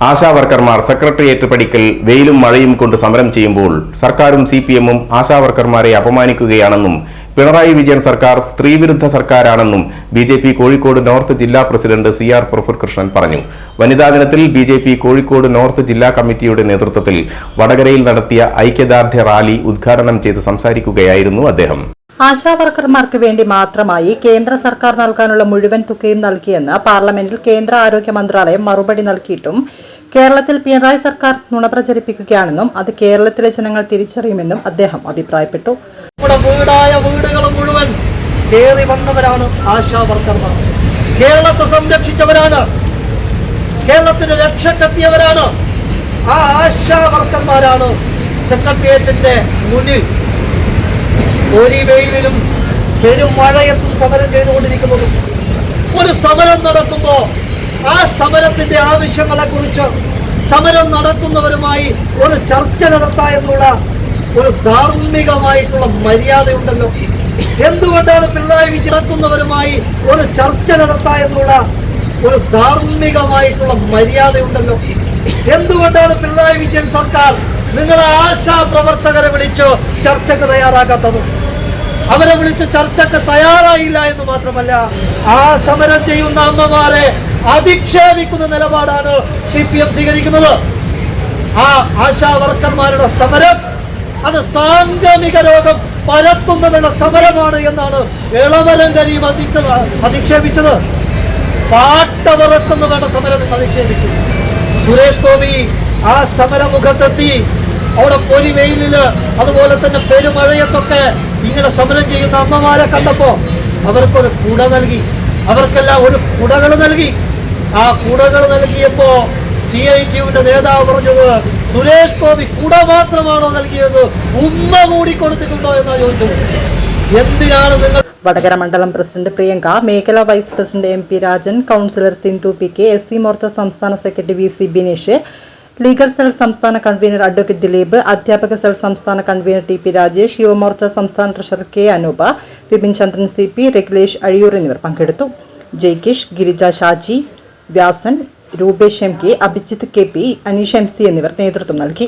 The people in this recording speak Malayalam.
ആശാ വർക്കർമാർ സെക്രട്ടേറിയറ്റ് പടിക്കൽ വെയിലും മഴയും കൊണ്ട് സമരം ചെയ്യുമ്പോൾ സർക്കാരും സി പി എമ്മും ആശാവർക്കർമാരെ അപമാനിക്കുകയാണെന്നും പിണറായി വിജയൻ സർക്കാർ സ്ത്രീവിരുദ്ധ സർക്കാരാണെന്നും B J P Kozhikode north ജില്ലാ president C R Praful Krishnan പറഞ്ഞു. വനിതാ ദിനത്തിൽ B J P Kozhikode north ജില്ലാ കമ്മിറ്റിയുടെ നേതൃത്വത്തിൽ വടകരയിൽ നടത്തിയ ഐക്യദാർഢ്യ റാലി ഉദ്ഘാടനം ചെയ്ത് സംസാരിക്കുകയായിരുന്നു അദ്ദേഹം. ആശാവർക്കർമാർക്ക് വേണ്ടി മാത്രമായി കേന്ദ്ര സർക്കാർ നൽകാനുള്ള മുഴുവൻ തുകയും നൽകിയെന്ന് പാർലമെന്റിൽ കേന്ദ്ര ആരോഗ്യ മന്ത്രാലയം മറുപടി നൽകിയിട്ടും കേരളത്തിൽ പിണറായി സർക്കാർ നുണ പ്രചരിപ്പിക്കുകയാണെന്നും അത് കേരളത്തിലെ ജനങ്ങൾ തിരിച്ചറിയുമെന്നും അദ്ദേഹം അഭിപ്രായപ്പെട്ടു. വീടായ വീടുകൾ മുഴുവൻ കയറി വന്നവരാണ് ആശാ വർക്കർമാർ. കേരളത്തെ സംരക്ഷിച്ചവരാണ്. കേരളത്തിന് രക്ഷക്കെത്തിയവരാണ് ആ ആശാ വർക്കർമാരാണ് സെക്രട്ടേറിയറ്റിന്റെ മുന്നിൽ ഒരു വെയിലിലും പെരുമഴയത്തും സമരം ചെയ്തുകൊണ്ടിരിക്കുന്നതും. ഒരു സമരം നടത്തുമ്പോ ആ ആവശ്യങ്ങളെ കുറിച്ച് സമരം നടത്തുന്നവരുമായി ഒരു ചർച്ച നടത്താ എന്നുള്ള ഒരു ധാർമ്മികമായിട്ടുള്ള മര്യാദയുണ്ടല്ലോ. എന്തുകൊണ്ടാണ് പിണറായി വിജയൻ നടത്തുന്നവരുമായി ഒരു ചർച്ച നടത്താ എന്നുള്ള ഒരു ധാർമ്മികമായിട്ടുള്ള മര്യാദയുണ്ടല്ലോ. എന്തുകൊണ്ടാണ് പിണറായി വിജയൻ സർക്കാർ നിങ്ങളെ ആശാ പ്രവർത്തകരെ വിളിച്ച് ചർച്ചയ്ക്ക് തയ്യാറാക്കാത്തത് അവരെ വിളിച്ച് ചർച്ചയ്ക്ക് തയ്യാറായില്ല എന്ന് മാത്രമല്ല ആ സമരം ചെയ്യുന്ന അമ്മമാരെ അധിക്ഷേപിക്കുന്ന നിലപാടാണ് സി പി എം സ്വീകരിക്കുന്നത്. ആ ആശാ വർക്കർമാരുടെ സമരം അത് സാംക്രമിക രോഗം പരത്തുന്നതിനുള്ള സമരമാണ് എന്നാണ് ഇളവരം കരീം അധിക്ഷ അധിക്ഷേപിച്ചത്. പാട്ടവറക്കുന്നതാണ് സമരം എന്ന് അധിക്ഷേപിച്ചു. സുരേഷ് ഗോപി ആ സമരമുഖത്തെത്തി. അവിടെ പൊരി വെയിലിൽ അതുപോലെ തന്നെ പെരുമഴയത്തൊക്കെ ഇങ്ങനെ സമരം ചെയ്യുന്ന അമ്മമാരെ കണ്ടപ്പോ അവർക്കൊരു കുട നൽകി. അവർക്കെല്ലാം ഒരു കുടകൾ നൽകി. ആ കുടകൾ നൽകിയപ്പോ സി ഐ ടിയുടെ നേതാവ് പറഞ്ഞത് സുരേഷ് ഗോപി കുട മാത്രമാണോ നൽകിയത്? ഉമ്മ കൂടി കൊടുത്തിട്ടുണ്ടോ എന്നാണ് ചോദിച്ചത്. എന്തിനാണ് നിങ്ങൾ വടകര മണ്ഡലം പ്രസിഡന്റ് പ്രിയങ്ക മേഖലാ vice president M P Rajan councillor Sindhu P K S C Morcha സംസ്ഥാന secretary V C Bineesh legal cell സംസ്ഥാന കൺവീനർ അഡ്വക്കേറ്റ് ദിലീപ് അധ്യാപക സെൽ സംസ്ഥാന convener T P Rajesh Yuvamorcha സംസ്ഥാന treasurer K Anoop Vipin Chandran C P Rakhilesh Azhiyur എന്നിവർ പങ്കെടുത്തു. Jaikish Girija Shaji Vyasan Rupesh M K Abhijith K P Aneesh M C എന്നിവർ നേതൃത്വം നൽകി.